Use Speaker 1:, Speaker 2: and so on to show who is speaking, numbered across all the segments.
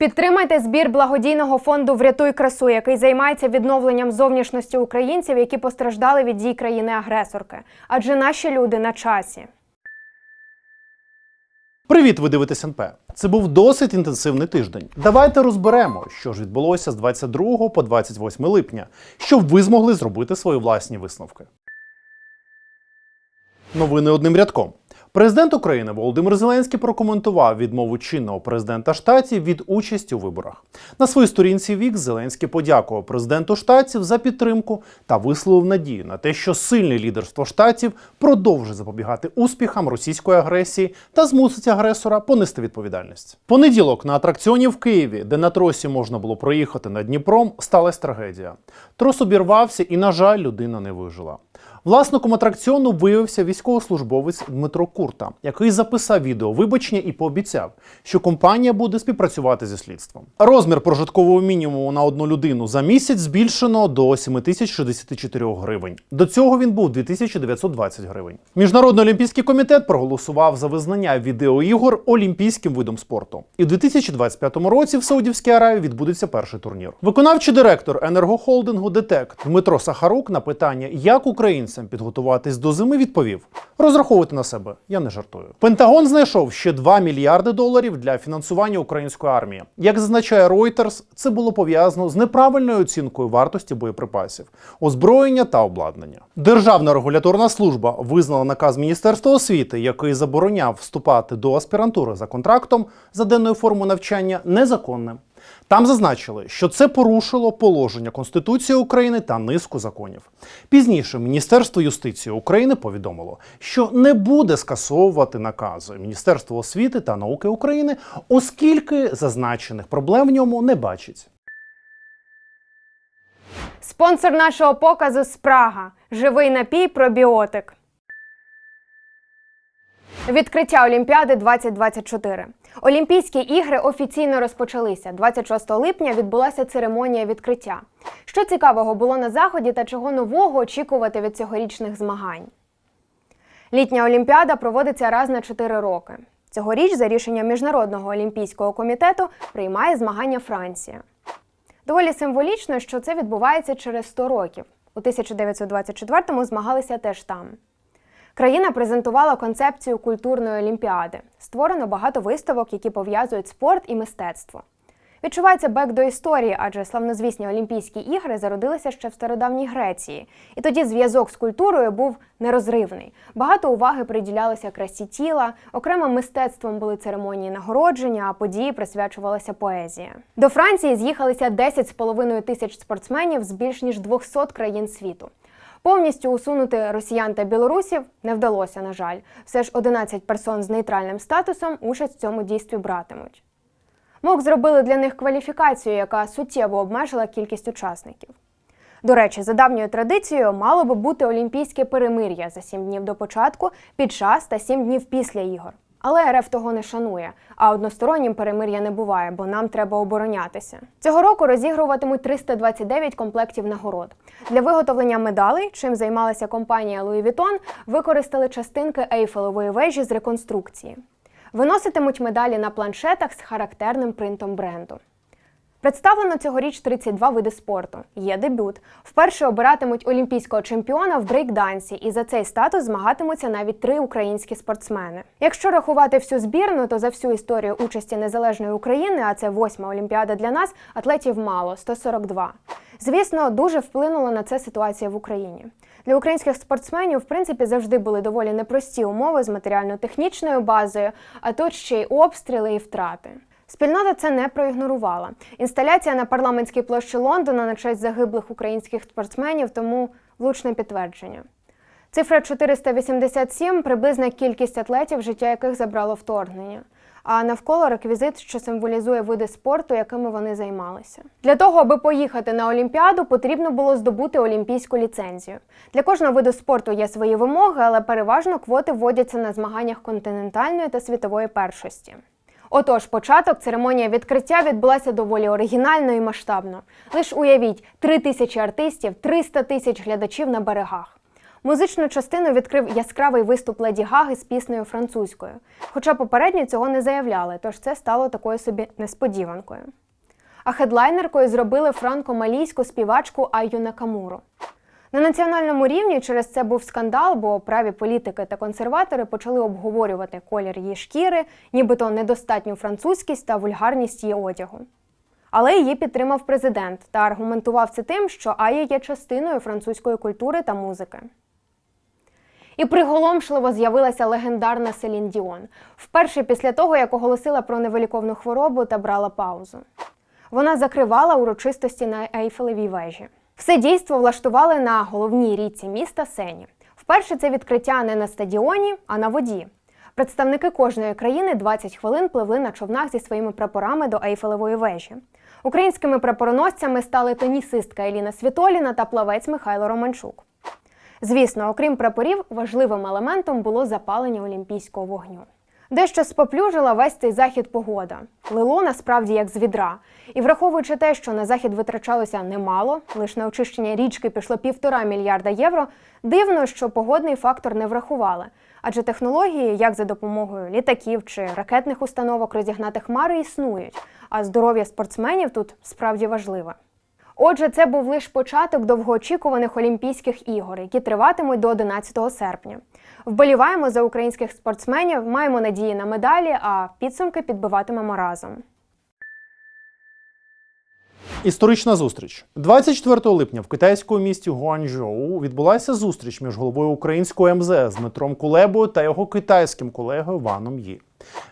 Speaker 1: Підтримайте збір благодійного фонду Врятуй красу, який займається відновленням зовнішності українців, які постраждали від дій країни-агресорки. Адже наші люди на часі.
Speaker 2: Привіт, ви дивитесь НП. Це був досить інтенсивний тиждень. Давайте розберемо, що ж відбулося з 22 по 28 липня, щоб ви змогли зробити свої власні висновки. Новини одним рядком. Президент України Володимир Зеленський прокоментував відмову чинного президента штатів від участі у виборах. На своїй сторінці Вік Зеленський подякував президенту штатів за підтримку та висловив надію на те, що сильне лідерство штатів продовжить запобігати успіхам російської агресії та змусить агресора понести відповідальність. Понеділок на атракціоні в Києві, де на тросі можна було проїхати над Дніпром, сталася трагедія. Трос обірвався, і, на жаль, людина не вижила. Власником атракціону виявився військовослужбовець Дмитро Курта, який записав відео вибачення і пообіцяв, що компанія буде співпрацювати зі слідством. Розмір прожиткового мінімуму на одну людину за місяць збільшено до 7064 гривень. До цього він був 2920 гривень. Міжнародний олімпійський комітет проголосував за визнання відеоігор олімпійським видом спорту. І в 2025 році в Саудівській Аравії відбудеться перший турнір. Виконавчий директор енергохолдингу ДТЕК Дмитро Сахарук на питання, як українцям підготуватись до зими, відповів: розраховуйте на себе, я не жартую. Пентагон знайшов ще 2 мільярди доларів для фінансування української армії. Як зазначає Reuters, це було пов'язано з неправильною оцінкою вартості боєприпасів, озброєння та обладнання. Державна регуляторна служба визнала наказ Міністерства освіти, який забороняв вступати до аспірантури за контрактом за денною формою навчання, незаконним. Там зазначили, що це порушило положення Конституції України та низку законів. Пізніше Міністерство юстиції України повідомило, що не буде скасовувати накази Міністерства освіти та науки України, оскільки зазначених проблем в ньому не бачить.
Speaker 1: Спонсор нашого показу Спрага. Живий напій пробіотик. Відкриття Олімпіади 2024. Олімпійські ігри офіційно розпочалися. 26 липня відбулася церемонія відкриття. Що цікавого було на заході та чого нового очікувати від цьогорічних змагань? Літня Олімпіада проводиться раз на 4 роки. Цьогоріч, за рішенням Міжнародного олімпійського комітету, приймає змагання Франція. Доволі символічно, що це відбувається через 100 років. У 1924-му змагалися теж там. Країна презентувала концепцію культурної олімпіади. Створено багато виставок, які пов'язують спорт і мистецтво. Відчувається бек до історії, адже славнозвісні Олімпійські ігри зародилися ще в стародавній Греції. І тоді зв'язок з культурою був нерозривний. Багато уваги приділялося красі тіла, окремим мистецтвом були церемонії нагородження, а події присвячувалася поезія. До Франції з'їхалися 10,5 тисяч спортсменів з більш ніж 200 країн світу. Повністю усунути росіян та білорусів не вдалося, на жаль. Все ж 11 персон з нейтральним статусом участь в цьому дійстві братимуть. МОК зробили для них кваліфікацію, яка суттєво обмежила кількість учасників. До речі, за давньою традицією мало би бути олімпійське перемир'я за 7 днів до початку, під час та 7 днів після ігор. Але РФ того не шанує, а одностороннім перемир'я не буває, бо нам треба оборонятися. Цього року розігруватимуть 329 комплектів нагород. Для виготовлення медалей, чим займалася компанія Louis Vuitton, використали частинки Ейфелевої вежі з реконструкції. Виноситимуть медалі на планшетах з характерним принтом бренду. Представлено цьогоріч 32 види спорту. Є дебют. Вперше обиратимуть олімпійського чемпіона в брейкдансі, і за цей статус змагатимуться навіть три українські спортсмени. Якщо рахувати всю збірну, то за всю історію участі незалежної України, а це восьма олімпіада для нас, атлетів мало 142. Звісно, дуже вплинула на це ситуація в Україні. Для українських спортсменів, в принципі, завжди були доволі непрості умови з матеріально-технічною базою, а тут ще й обстріли і втрати. Спільнота це не проігнорувала. Інсталяція на парламентській площі Лондона на честь загиблих українських спортсменів, тому влучне підтвердження. Цифра 487 приблизна кількість атлетів, життя яких забрало вторгнення. А навколо реквізит, що символізує види спорту, якими вони займалися. Для того, аби поїхати на Олімпіаду, потрібно було здобути олімпійську ліцензію. Для кожного виду спорту є свої вимоги, але переважно квоти вводяться на змаганнях континентальної та світової першості. Отож, початок церемонія відкриття відбулася доволі оригінально і масштабно. Лиш уявіть, три тисячі артистів, 300 тисяч глядачів на берегах. Музичну частину відкрив яскравий виступ Леді Гаги з піснею французькою. Хоча попередньо цього не заявляли, тож це стало такою собі несподіванкою. А хедлайнеркою зробили франко-малійську співачку Айю Накамуру. На національному рівні через це був скандал, бо праві політики та консерватори почали обговорювати колір її шкіри, нібито недостатню французькість та вульгарність її одягу. Але її підтримав президент та аргументував це тим, що Ая є частиною французької культури та музики. І приголомшливо з'явилася легендарна Селін Діон, вперше після того, як оголосила про невиліковну хворобу та брала паузу. Вона закривала урочистості на Ейфелевій вежі. Все дійство влаштували на головній річці міста Сені. Вперше це відкриття не на стадіоні, а на воді. Представники кожної країни 20 хвилин пливли на човнах зі своїми прапорами до Ейфелевої вежі. Українськими прапороносцями стали тенісистка Еліна Світоліна та плавець Михайло Романчук. Звісно, окрім прапорів, важливим елементом було запалення олімпійського вогню. Дещо споплюжила весь цей захід погода. Лило насправді як з відра. І враховуючи те, що на захід витрачалося немало, лише на очищення річки пішло півтора мільярда євро, дивно, що погодний фактор не врахували. Адже технології, як за допомогою літаків чи ракетних установок розігнати хмари, існують, а здоров'я спортсменів тут справді важливе. Отже, це був лише початок довгоочікуваних Олімпійських ігор, які триватимуть до 11 серпня. Вболіваємо за українських спортсменів, маємо надії на медалі, а підсумки підбиватимемо разом.
Speaker 2: Історична зустріч 24 липня в китайському місті Гуанчжоу відбулася зустріч між головою українського МЗС Дмитром Кулебою та його китайським колегою Ваном Ї.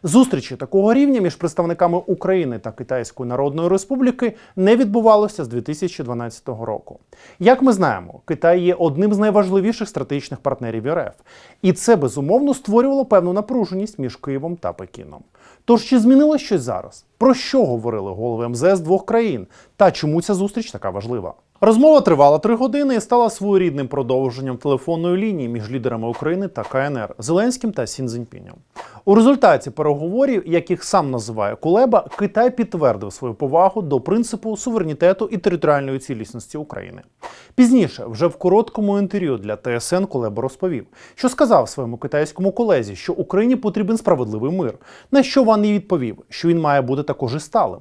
Speaker 2: Зустрічі такого рівня між представниками України та Китайської Народної Республіки не відбувалося з 2012 року. Як ми знаємо, Китай є одним з найважливіших стратегічних партнерів РФ, і це безумовно створювало певну напруженість між Києвом та Пекіном. Тож чи змінилось щось зараз? Про що говорили голови МЗС двох країн? Та чому ця зустріч така важлива? Розмова тривала три години і стала своєрідним продовженням телефонної лінії між лідерами України та КНР Зеленським та Сін Цзіньпінем. У результаті переговорів, яких сам називає Кулеба, Китай підтвердив свою повагу до принципу суверенітету і територіальної цілісності України. Пізніше, вже в короткому інтерв'ю для ТСН Кулеба розповів, що сказав своєму китайському колезі, що Україні потрібен справедливий мир. На що Ван і відповів, що він має бути також і сталим.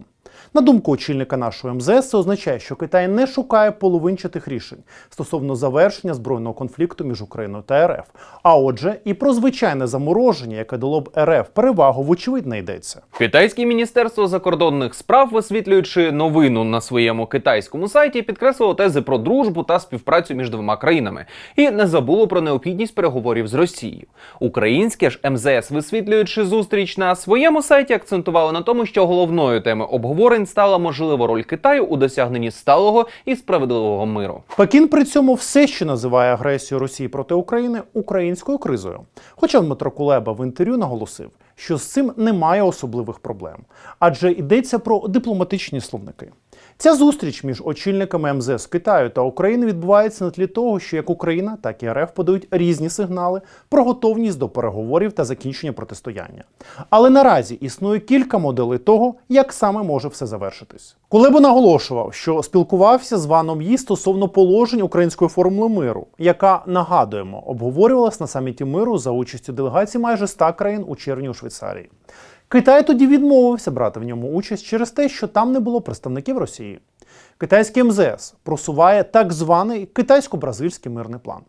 Speaker 2: На думку очільника нашого МЗС, це означає, що Китай не шукає половинчатих рішень стосовно завершення збройного конфлікту між Україною та РФ. А отже, і про звичайне замороження, яке дало б РФ перевагу, вочевидь не йдеться.
Speaker 3: Китайське міністерство закордонних справ, висвітлюючи новину на своєму китайському сайті, підкреслило тези про дружбу та співпрацю між двома країнами і не забуло про необхідність переговорів з Росією. Українське ж МЗС, висвітлюючи зустріч на своєму сайті, акцентувало на тому, що головною темою обговорень стала можлива роль Китаю у досягненні сталого і справедливого миру.
Speaker 2: Пекін при цьому все ще називає агресію Росії проти України українською кризою. Хоча Дмитро Кулеба в інтерв'ю наголосив, що з цим немає особливих проблем, адже йдеться про дипломатичні словники. Ця зустріч між очільниками МЗС Китаю та України відбувається на тлі того, що як Україна, так і РФ подають різні сигнали про готовність до переговорів та закінчення протистояння. Але наразі існує кілька моделей того, як саме може все завершитись. Кулеба наголошував, що спілкувався з Ваном Ї стосовно положень української формули миру, яка нагадуємо обговорювалась на саміті миру за участю делегацій майже 100 країн у червні у Швейцарії. Китай тоді відмовився брати в ньому участь через те, що там не було представників Росії. Китайський МЗС просуває так званий китайсько-бразильський мирний план.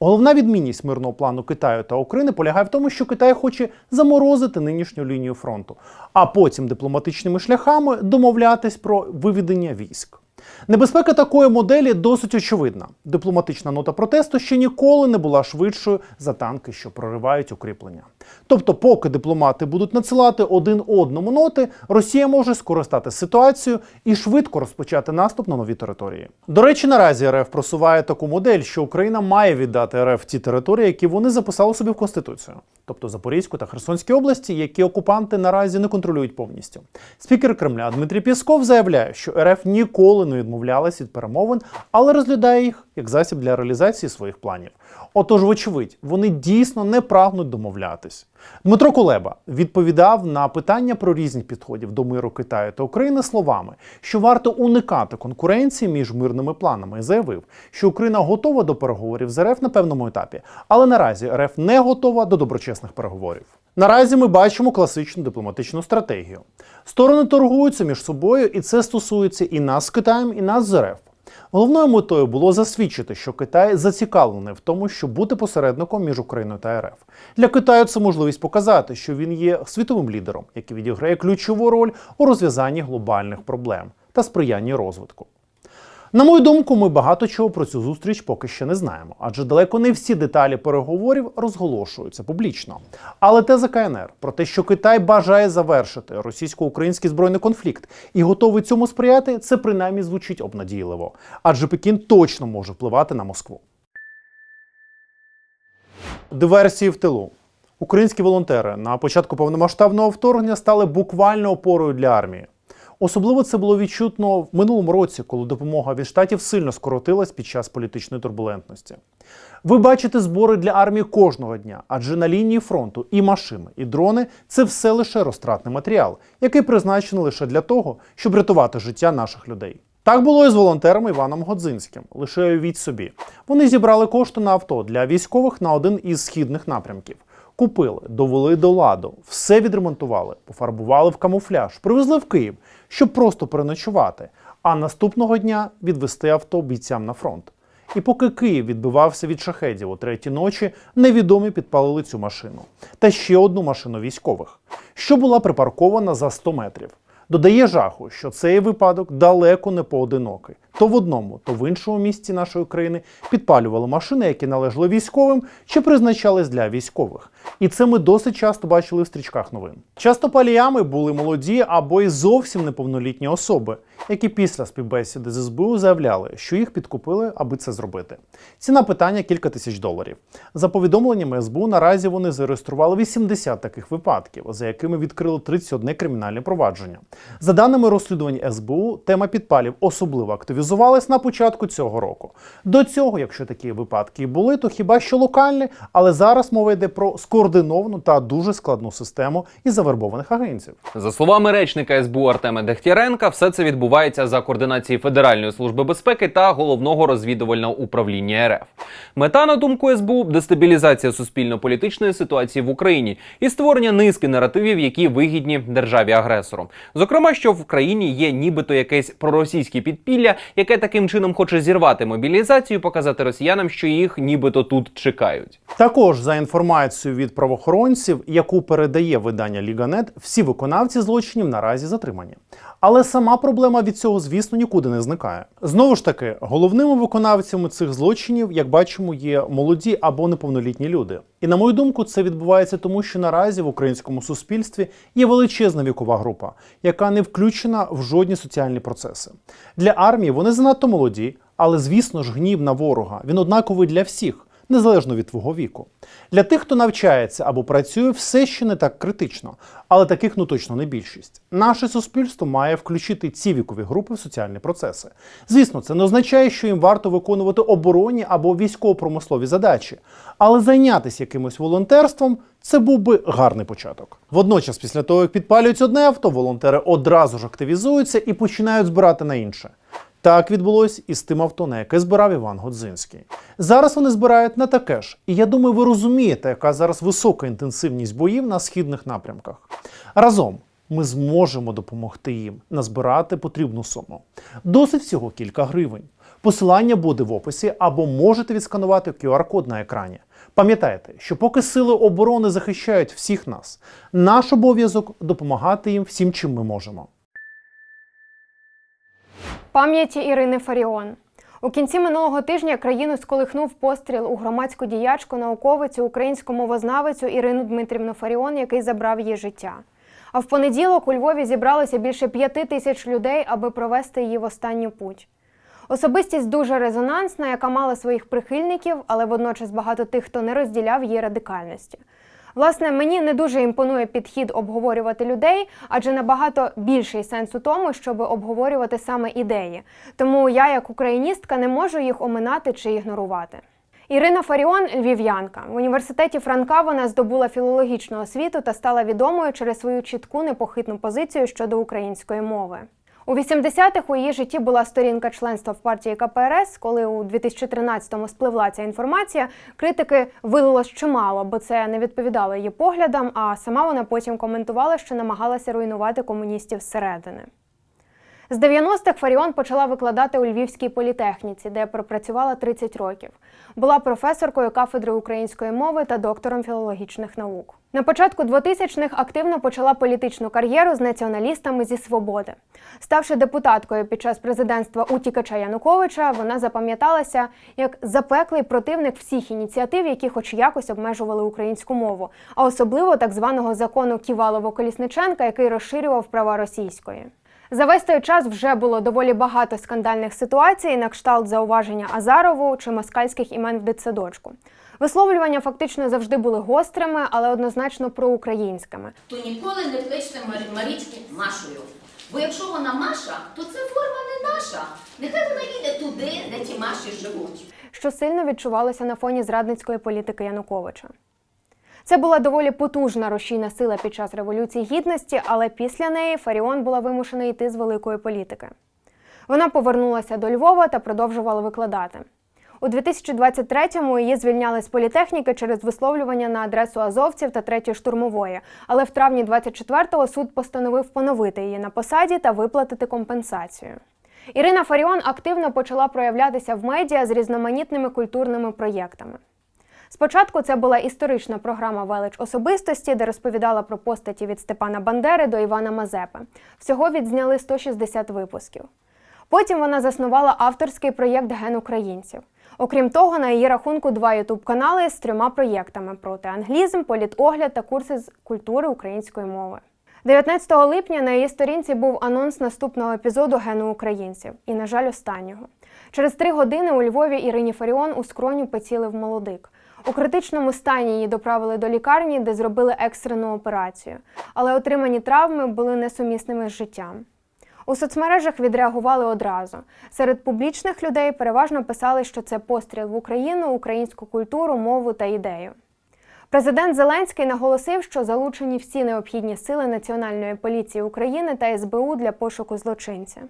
Speaker 2: Головна відмінність мирного плану Китаю та України полягає в тому, що Китай хоче заморозити нинішню лінію фронту, а потім дипломатичними шляхами домовлятись про виведення військ. Небезпека такої моделі досить очевидна. Дипломатична нота протесту ще ніколи не була швидшою за танки, що проривають укріплення. Тобто, поки дипломати будуть надсилати один одному ноти, Росія може скористати ситуацією і швидко розпочати наступ на нові території. До речі, наразі РФ просуває таку модель, що Україна має віддати РФ ті території, які вони записали собі в конституцію, тобто Запорізьку та Херсонській області, які окупанти наразі не контролюють повністю. Спікер Кремля Дмитрій Пєсков заявляє, що РФ ніколи активно відмовлялась від перемовин, але розглядає їх як засіб для реалізації своїх планів. Отож, вочевидь, вони дійсно не прагнуть домовлятись. Дмитро Кулеба відповідав на питання про різні підходів до миру Китаю та України словами, що варто уникати конкуренції між мирними планами, і заявив, що Україна готова до переговорів з РФ на певному етапі, але наразі РФ не готова до доброчесних переговорів. Наразі ми бачимо класичну дипломатичну стратегію. Сторони торгуються між собою, і це стосується і нас з Китаєм, і нас з РФ. Головною метою було засвідчити, що Китай зацікавлений в тому, щоб бути посередником між Україною та РФ. Для Китаю це можливість показати, що він є світовим лідером, який відіграє ключову роль у розв'язанні глобальних проблем та сприянні розвитку. На мою думку, ми багато чого про цю зустріч поки ще не знаємо, адже далеко не всі деталі переговорів розголошуються публічно. Але теза КНР про те, що Китай бажає завершити російсько-український збройний конфлікт і готовий цьому сприяти, це принаймні звучить обнадійливо, адже Пекін точно може впливати на Москву. Диверсії в тилу. Українські волонтери на початку повномасштабного вторгнення стали буквально опорою для армії. Особливо це було відчутно в минулому році, коли допомога від штатів сильно скоротилась під час політичної турбулентності. Ви бачите збори для армії кожного дня, адже на лінії фронту і машини, і дрони це все лише розтратний матеріал, який призначений лише для того, щоб рятувати життя наших людей. Так було і з волонтером Іваном Годзинським. Лише уявіть собі. Вони зібрали кошти на авто для військових на один із східних напрямків. Купили, довели до ладу, все відремонтували, пофарбували в камуфляж, привезли в Київ, щоб просто переночувати, а наступного дня відвести авто бійцям на фронт. І поки Київ відбивався від шахедів о третій ночі, невідомі підпалили цю машину та ще одну машину військових, що була припаркована за 100 метрів. Додає жаху, що цей випадок далеко не поодинокий. То в одному, то в іншому місці нашої країни підпалювали машини, які належали військовим чи призначались для військових. І це ми досить часто бачили в стрічках новин. Часто паліями були молоді або й зовсім неповнолітні особи, які після співбесіди з СБУ заявляли, що їх підкупили, аби це зробити. Ціна питання кілька тисяч доларів. За повідомленнями СБУ, наразі вони зареєстрували 80 таких випадків, за якими відкрили 31 кримінальне провадження. За даними розслідувань СБУ, тема підпалів особливо активізувалась на початку цього року. До цього, якщо такі випадки і були, то хіба що локальні, але зараз мова йде про скоординовану та дуже складну систему із завербованих агентів.
Speaker 3: За словами речника СБУ Артема Дегтяренка, все це відбувається за координації Федеральної служби безпеки та головного розвідувального управління РФ. Мета, на думку СБУ, дестабілізація суспільно-політичної ситуації в Україні і створення низки наративів, які вигідні державі-агресору. Зокрема, що в країні є нібито якесь проросійське підпілля, яке таким чином хоче зірвати мобілізацію, показати росіянам, що їх нібито тут чекають.
Speaker 2: Також за інформацією від правоохоронців, яку передає видання Ліганет, всі виконавці злочинів наразі затримані. Але сама проблема від цього, звісно, нікуди не зникає. Знову ж таки, головними виконавцями цих злочинів, як бачимо, є молоді або неповнолітні люди. І на мою думку, це відбувається тому, що наразі в українському суспільстві є величезна вікова група, яка не включена в жодні соціальні процеси. Для армії вони занадто молоді, але звісно ж гнів на ворога він однаковий для всіх незалежно від твого віку. Для тих, хто навчається або працює, все ще не так критично, але таких ну точно не більшість. Наше суспільство має включити ці вікові групи в соціальні процеси. Звісно, це не означає, що їм варто виконувати оборонні або військово-промислові задачі, але зайнятися якимось волонтерством. Це був би гарний початок. Водночас, після того, як підпалюють одне авто, волонтери одразу ж активізуються і починають збирати на інше. Так відбулось і з тим авто, на яке збирав Іван Годзинський. Зараз вони збирають на таке ж. І я думаю, ви розумієте, яка зараз висока інтенсивність боїв на східних напрямках. Разом ми зможемо допомогти їм назбирати потрібну суму. Досить всього кілька гривень. Посилання буде в описі або можете відсканувати QR-код на екрані. Пам'ятайте, що поки сили оборони захищають всіх нас, наш обов'язок допомагати їм всім, чим ми можемо.
Speaker 1: Пам'яті Ірини Фаріон. У кінці минулого тижня країну сколихнув постріл у громадську діячку, науковицю, українську мовознавицю Ірину Дмитрівну Фаріон, який забрав її життя. А в понеділок у Львові зібралося більше п'яти тисяч людей, аби провести її в останню путь. Особистість дуже резонансна, яка мала своїх прихильників, але водночас багато тих, хто не розділяв її радикальності. Власне, мені не дуже імпонує підхід обговорювати людей, адже набагато більший сенс у тому, щоб обговорювати саме ідеї. Тому я, як україністка, не можу їх оминати чи ігнорувати. Ірина Фаріон львів'янка. В університеті Франка вона здобула філологічну освіту та стала відомою через свою чітку непохитну позицію щодо української мови. У 80-х у її житті була сторінка членства в партії КПРС. Коли у 2013-му спливла ця інформація, критики вилилось чимало, бо це не відповідало її поглядам. А сама вона потім коментувала, що намагалася руйнувати комуністів зсередини. З 90-х Фаріон почала викладати у Львівській політехніці, де пропрацювала 30 років. Була професоркою кафедри української мови та доктором філологічних наук. На початку 2000-х активно почала політичну кар'єру з націоналістами зі свободи. Ставши депутаткою під час президентства утікача Януковича, вона запам'яталася як запеклий противник всіх ініціатив, які хоч якось обмежували українську мову, а особливо так званого закону Ківалово-Колісниченка, який розширював права російської. За весь той час вже було доволі багато скандальних ситуацій, на кшталт зауваження Азарову чи москальських імен в дитсадочку. Висловлювання фактично завжди були гострими, але однозначно проукраїнськими.
Speaker 4: то ніколи не кличте Мар- Марічки Машою. Бо якщо вона Маша, то це форма не наша. Нехай вона їде туди, де ті Маші живуть.
Speaker 1: що сильно відчувалося на фоні зрадницької політики Януковича. Це була доволі потужна рушійна сила під час революції гідності, але після неї Фаріон була вимушена йти з великої політики. Вона повернулася до Львова та продовжувала викладати. У 2023-му її звільняли з політехніки через висловлювання на адресу азовців та третьої штурмової. Але в травні 24-го суд постановив поновити її на посаді та виплатити компенсацію. Ірина Фаріон активно почала проявлятися в медіа з різноманітними культурними проєктами. Спочатку це була історична програма Велич особистості, де розповідала про постаті від Степана Бандери до Івана Мазепи. Всього відзняли 160 випусків. Потім вона заснувала авторський проєкт Ген українців. Окрім того, на її рахунку два ютуб-канали з трьома проєктами проти англізм, політогляд та курси з культури української мови. 19 липня на її сторінці був анонс наступного епізоду Гену українців, і, на жаль, останнього. Через три години у Львові Ірині Фаріон у скроню поцілив молодик. У критичному стані її доправили до лікарні, де зробили екстрену операцію, але отримані травми були несумісними з життям. У соцмережах відреагували одразу. Серед публічних людей переважно писали, що це постріл в Україну, українську культуру, мову та ідею. Президент Зеленський наголосив, що залучені всі необхідні сили Національної поліції України та СБУ для пошуку злочинця.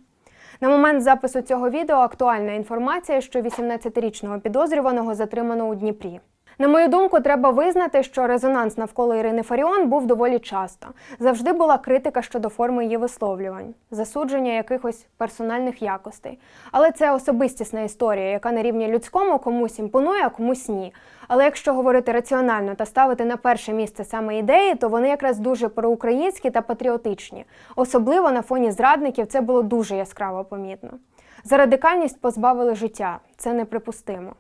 Speaker 1: На момент запису цього відео актуальна інформація, що 18-річного підозрюваного затримано у Дніпрі. На мою думку, треба визнати, що резонанс навколо Ірини Фаріон був доволі часто. Завжди була критика щодо форми її висловлювань, засудження якихось персональних якостей. Але це особистісна історія, яка на рівні людському комусь імпонує, а комусь ні. Але якщо говорити раціонально та ставити на перше місце саме ідеї, то вони якраз дуже проукраїнські та патріотичні. Особливо на фоні зрадників це було дуже яскраво помітно. За радикальність позбавили життя. Це неприпустимо.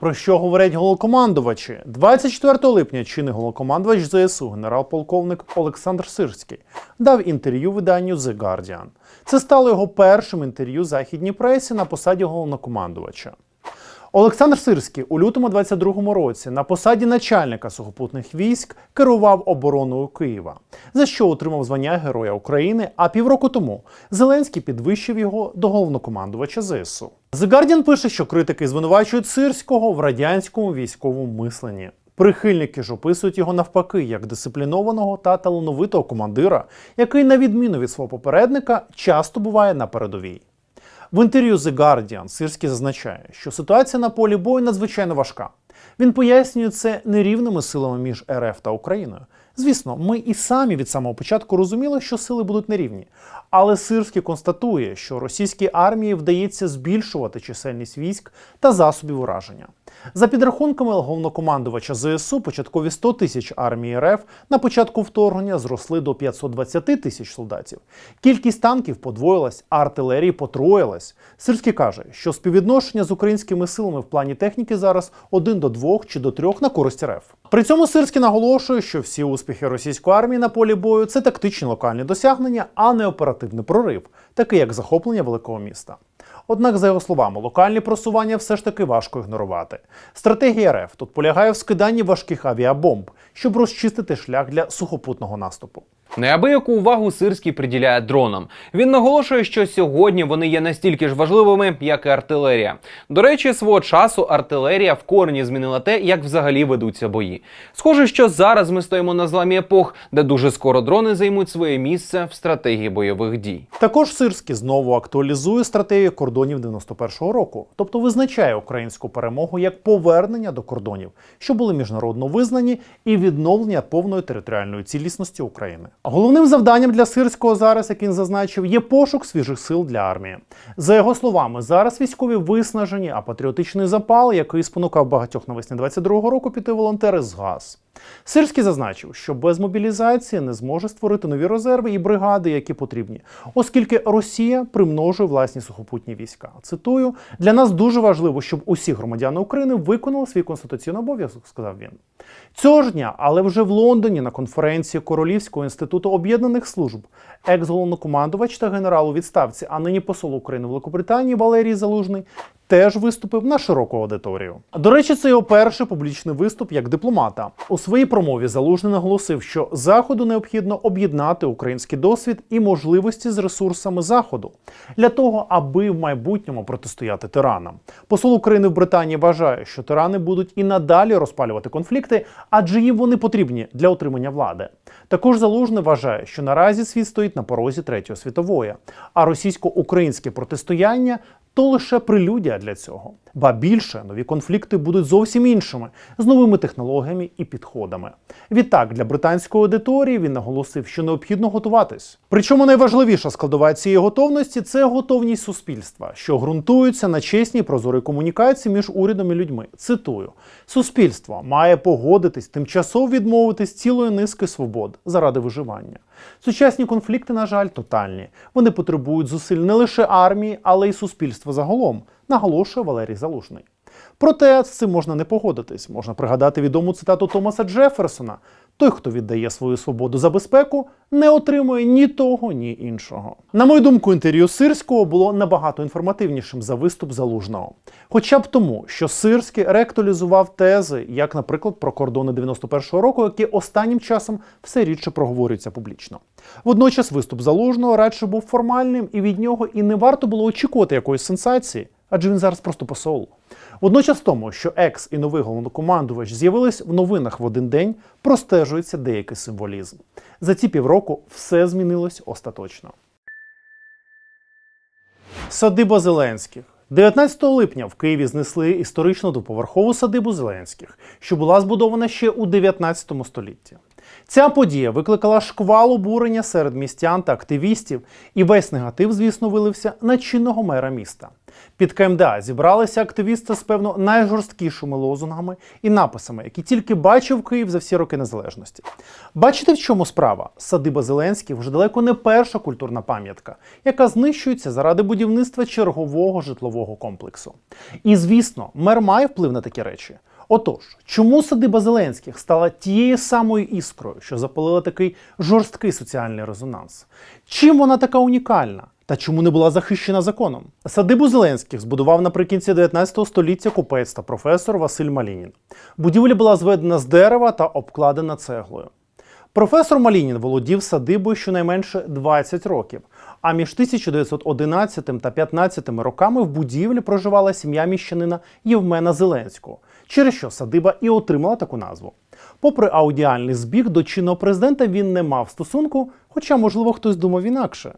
Speaker 2: Про що говорять головнокомандувачі? 24 липня чинний головнокомандувач ЗСУ генерал-полковник Олександр Сирський дав інтерв'ю виданню The Guardian. Це стало його першим інтерв'ю західній пресі на посаді головнокомандувача. Олександр Сирський у лютому 22-му році на посаді начальника сухопутних військ керував обороною Києва, за що отримав звання Героя України. А півроку тому Зеленський підвищив його до головнокомандувача ЗСУ. The Guardian пише, що критики звинувачують Сирського в радянському військовому мисленні. Прихильники ж описують його навпаки як дисциплінованого та талановитого командира, який, на відміну від свого попередника, часто буває на передовій. В інтерв'ю The Guardian Сирський зазначає, що ситуація на полі бою надзвичайно важка. Він пояснює це нерівними силами між РФ та Україною. Звісно, ми і самі від самого початку розуміли, що сили будуть нерівні. Але Сирський констатує, що російській армії вдається збільшувати чисельність військ та засобів ураження. За підрахунками головнокомандувача ЗСУ, початкові 100 тисяч армії РФ на початку вторгнення зросли до 520 тисяч солдатів. Кількість танків подвоїлась, артилерії потроїлась. Сирський каже, що співвідношення з українськими силами в плані техніки зараз 1 до 2 чи до 3 на користь РФ. При цьому Сирський наголошує, що всі успіхи російської армії на полі бою це тактичні локальні досягнення, а не оперативний прорив, такий як захоплення великого міста. Однак, за його словами, локальні просування все ж таки важко ігнорувати. Стратегія РФ тут полягає в скиданні важких авіабомб, щоб розчистити шлях для сухопутного наступу.
Speaker 3: Неабияку увагу Сирський приділяє дронам. Він наголошує, що сьогодні вони є настільки ж важливими, як і артилерія. До речі, свого часу артилерія в корні змінила те, як взагалі ведуться бої. Схоже, що зараз ми стоїмо на зламі епох, де дуже скоро дрони займуть своє місце в стратегії бойових дій.
Speaker 2: Також Сирський знову актуалізує стратегію кордонів 91-го року, тобто визначає українську перемогу як повернення до кордонів, що були міжнародно визнані, і відновлення повної територіальної цілісності України. Головним завданням для Сирського зараз, як він зазначив, є пошук свіжих сил для армії. За його словами, зараз військові виснажені, а патріотичний запал, який спонукав багатьох навесні 22-го року піти волонтери, згас. Сирський зазначив, що без мобілізації не зможе створити нові резерви і бригади, які потрібні, оскільки Росія примножує власні сухопутні війська. Цитую: для нас дуже важливо, щоб усі громадяни України виконали свій конституційний обов'язок, сказав він. Цього ж дня, але вже в Лондоні на конференції Королівського інституту об'єднаних служб, екс-головнокомандувач та генерал у відставці, а нині посол України в Великобританії Валерій Залужний. Теж виступив на широку аудиторію. До речі, це його перший публічний виступ як дипломата. У своїй промові Залужний наголосив, що заходу необхідно об'єднати український досвід і можливості з ресурсами заходу для того, аби в майбутньому протистояти тиранам. Посол України в Британії вважає, що тирани будуть і надалі розпалювати конфлікти, адже їм вони потрібні для отримання влади. Також Залужний вважає, що наразі світ стоїть на порозі третьої світової, а російсько-українське протистояння то лише прелюдія для цього. Ба більше нові конфлікти будуть зовсім іншими з новими технологіями і підходами. Відтак для британської аудиторії він наголосив, що необхідно готуватись. Причому найважливіша складова цієї готовності це готовність суспільства, що ґрунтується на чесній прозорій комунікації між урядом і людьми. Цитую: суспільство має погодитись тимчасово відмовитись цілої низки свобод заради виживання. Сучасні конфлікти, на жаль, тотальні. Вони потребують зусиль не лише армії, але й суспільства загалом, наголошує Валерій Залужний. Проте з цим можна не погодитись. Можна пригадати відому цитату Томаса Джеферсона: той, хто віддає свою свободу за безпеку, не отримує ні того, ні іншого. На мою думку, інтерв'ю Сирського було набагато інформативнішим за виступ залужного. Хоча б тому, що Сирський реактуалізував тези, як, наприклад, про кордони 91-го року, які останнім часом все рідше проговорюються публічно. Водночас виступ залужного радше був формальним, і від нього і не варто було очікувати якоїсь сенсації, адже він зараз просто посол. Водночас тому, що екс і новий головнокомандувач з'явились в новинах в один день, простежується деякий символізм. За ці півроку все змінилось остаточно. Садиба Зеленських. 19 липня в Києві знесли історичну двоповерхову садибу Зеленських, що була збудована ще у 19 столітті. Ця подія викликала шквал обурення серед містян та активістів, і весь негатив, звісно, вилився на чинного мера міста. Під КМДА зібралися активісти з певно найжорсткішими лозунгами і написами, які тільки бачив Київ за всі роки незалежності. Бачите, в чому справа? Садиба Зеленських вже далеко не перша культурна пам'ятка, яка знищується заради будівництва чергового житлового комплексу. І звісно, мер має вплив на такі речі. Отож, чому садиба Зеленських стала тією самою іскрою, що запалила такий жорсткий соціальний резонанс? Чим вона така унікальна? Та чому не була захищена законом? Садибу Зеленських збудував наприкінці 19 століття купець та професор Василь Малінін. Будівля була зведена з дерева та обкладена цеглою. Професор Малінін володів садибою щонайменше 20 років. А між 1911 та 15 роками в будівлі проживала сім'я міщанина Євмена Зеленського, через що садиба і отримала таку назву. Попри аудіальний збіг до чинного президента він не мав стосунку, хоча, можливо, хтось думав інакше.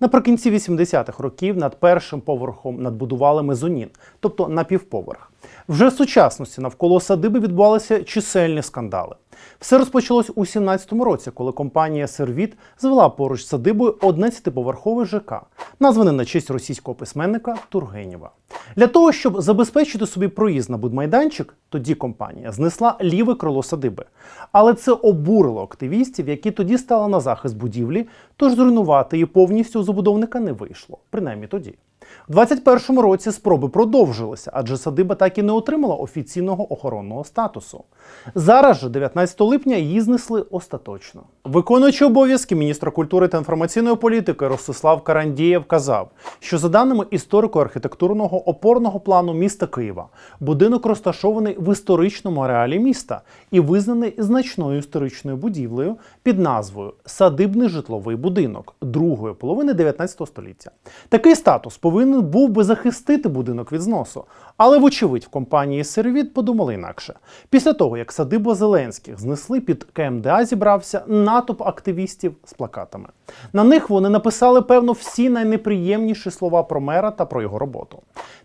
Speaker 2: Наприкінці 80-х років над першим поверхом надбудували мезонін, тобто напівповерх. Вже в сучасності навколо садиби відбувалися чисельні скандали. Все розпочалось у 17-му році, коли компанія Сервіт звела поруч садибою 11-поверховий ЖК, названий на честь російського письменника Тургенєва. Для того, щоб забезпечити собі проїзд на будмайданчик, тоді компанія знесла ліве крило садиби. Але це обурило активістів, які тоді стали на захист будівлі, тож зруйнувати її повністю у забудовника не вийшло, принаймні тоді. У 2021 році спроби продовжилися, адже садиба так і не отримала офіційного охоронного статусу. Зараз же, 19 липня, її знесли остаточно. Виконуючий обов'язки міністра культури та інформаційної політики Ростислав Карандієв казав, що за даними історико-архітектурного опорного плану міста Києва, будинок розташований в історичному ареалі міста і визнаний значною історичною будівлею під назвою Садибний житловий будинок другої половини 19 століття. Такий статус повинен був би захистити будинок від зносу, але, вочевидь, в компанії Сервіт подумали інакше. Після того, як садибу Зеленських знесли під КМДА, зібрався натовп активістів з плакатами. На них вони написали, певно, всі найнеприємніші слова про мера та про його роботу.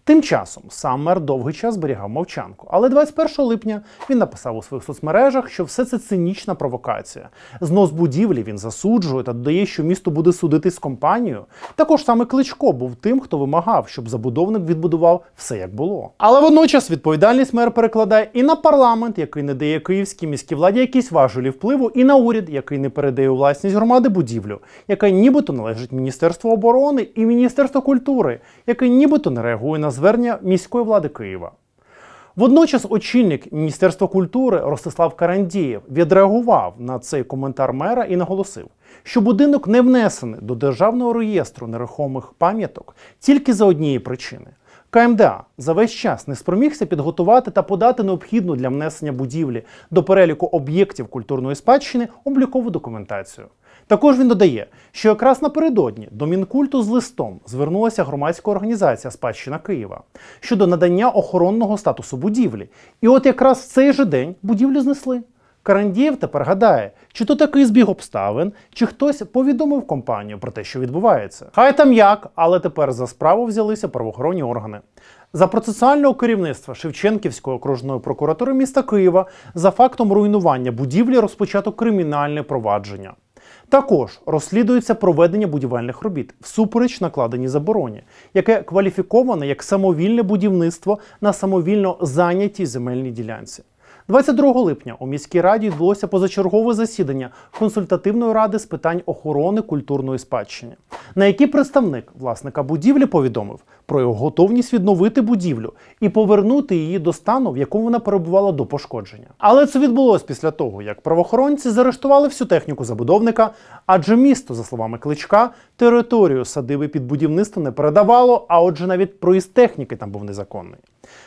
Speaker 2: Тим часом сам мер довгий час зберігав мовчанку, але 21 липня він написав у своїх соцмережах, що все це цинічна провокація. Знос будівлі він засуджує та додає, що місто буде судитись з компанією. Також саме Кличко був тим, хто вимагав, щоб забудовник відбудував все як було. Але водночас відповідальність мер перекладає і на парламент, який не дає київській міській владі якісь важелі впливу, і на уряд, який не передає у власність громади будівлю, яка нібито належить Міністерству оборони і Міністерству культури, який нібито не реагує на звернення міської влади Києва. Водночас очільник Міністерства культури Ростислав Карандієв відреагував на цей коментар мера і наголосив, що будинок не внесений до державного реєстру нерухомих пам'яток тільки за однієї причини. КМДА за весь час не спромігся підготувати та подати необхідну для внесення будівлі до переліку об'єктів культурної спадщини облікову документацію. Також він додає, що якраз напередодні до Мінкульту з листом звернулася громадська організація Спадщина Києва щодо надання охоронного статусу будівлі. І от якраз в цей же день будівлю знесли. Карандієв тепер гадає, чи то такий збіг обставин, чи хтось повідомив компанію про те, що відбувається. Хай там як, але тепер за справу взялися правоохоронні органи. За процесуального керівництва Шевченківської окружної прокуратури міста Києва за фактом руйнування будівлі розпочато кримінальне провадження. Також розслідується проведення будівельних робіт всупереч накладеній забороні, яке кваліфіковане як самовільне будівництво на самовільно зайнятій земельній ділянці. 22 липня у міській раді відбулося позачергове засідання консультативної ради з питань охорони культурної спадщини, на якій представник власника будівлі повідомив про його готовність відновити будівлю і повернути її до стану, в якому вона перебувала до пошкодження. Але це відбулось після того, як правоохоронці заарештували всю техніку забудовника, адже місто, за словами кличка, територію садиби під будівництво не передавало, а отже, навіть проїзд техніки там був незаконний.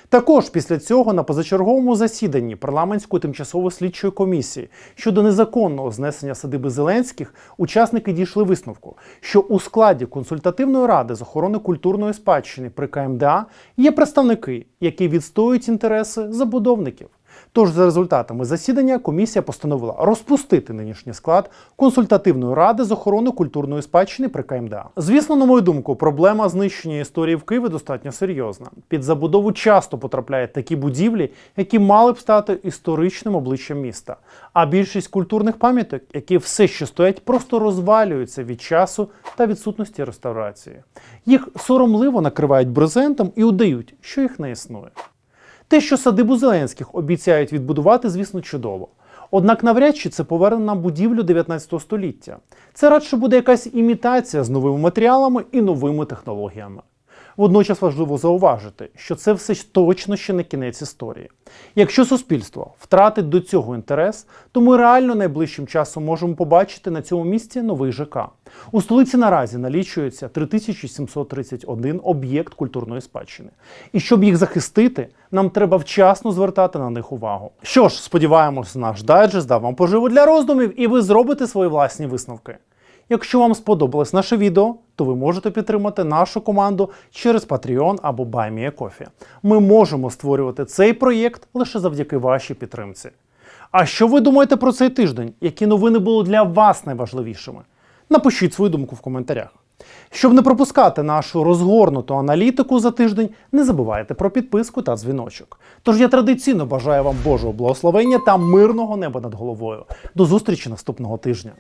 Speaker 2: Також після цього на позачерговому засіданні парламентської тимчасової слідчої комісії щодо незаконного знесення садиби Зеленських учасники дійшли висновку, що у складі консультативної ради з охорони культурної спадщини при КМДА є представники, які відстоюють інтереси забудовників. Тож, за результатами засідання, комісія постановила розпустити нинішній склад консультативної ради з охорони культурної спадщини при КМДА. Звісно, на мою думку, проблема знищення історії в Києві достатньо серйозна. Під забудову часто потрапляють такі будівлі, які мали б стати історичним обличчям міста. А більшість культурних пам'яток, які все ще стоять, просто розвалюються від часу та відсутності реставрації. Їх соромливо накривають брезентом і удають, що їх не існує. Те, що садибу Зеленських обіцяють відбудувати, звісно, чудово. Однак навряд чи це поверне нам будівлю 19 століття. Це радше буде якась імітація з новими матеріалами і новими технологіями. Водночас важливо зауважити, що це все точно ще не кінець історії. Якщо суспільство втратить до цього інтерес, то ми реально найближчим часом можемо побачити на цьому місці новий ЖК. У столиці наразі налічується 3731 об'єкт культурної спадщини. І щоб їх захистити, нам треба вчасно звертати на них увагу. Що ж, сподіваємось, наш дайджест дав вам поживу для роздумів, і ви зробите свої власні висновки. Якщо вам сподобалось наше відео, то ви можете підтримати нашу команду через Patreon або BuyMeACoffee. Ми можемо створювати цей проєкт лише завдяки вашій підтримці. А що ви думаєте про цей тиждень? Які новини були для вас найважливішими? Напишіть свою думку в коментарях. Щоб не пропускати нашу розгорнуту аналітику за тиждень, не забувайте про підписку та дзвіночок. Тож я традиційно бажаю вам Божого благословення та мирного неба над головою. До зустрічі наступного тижня.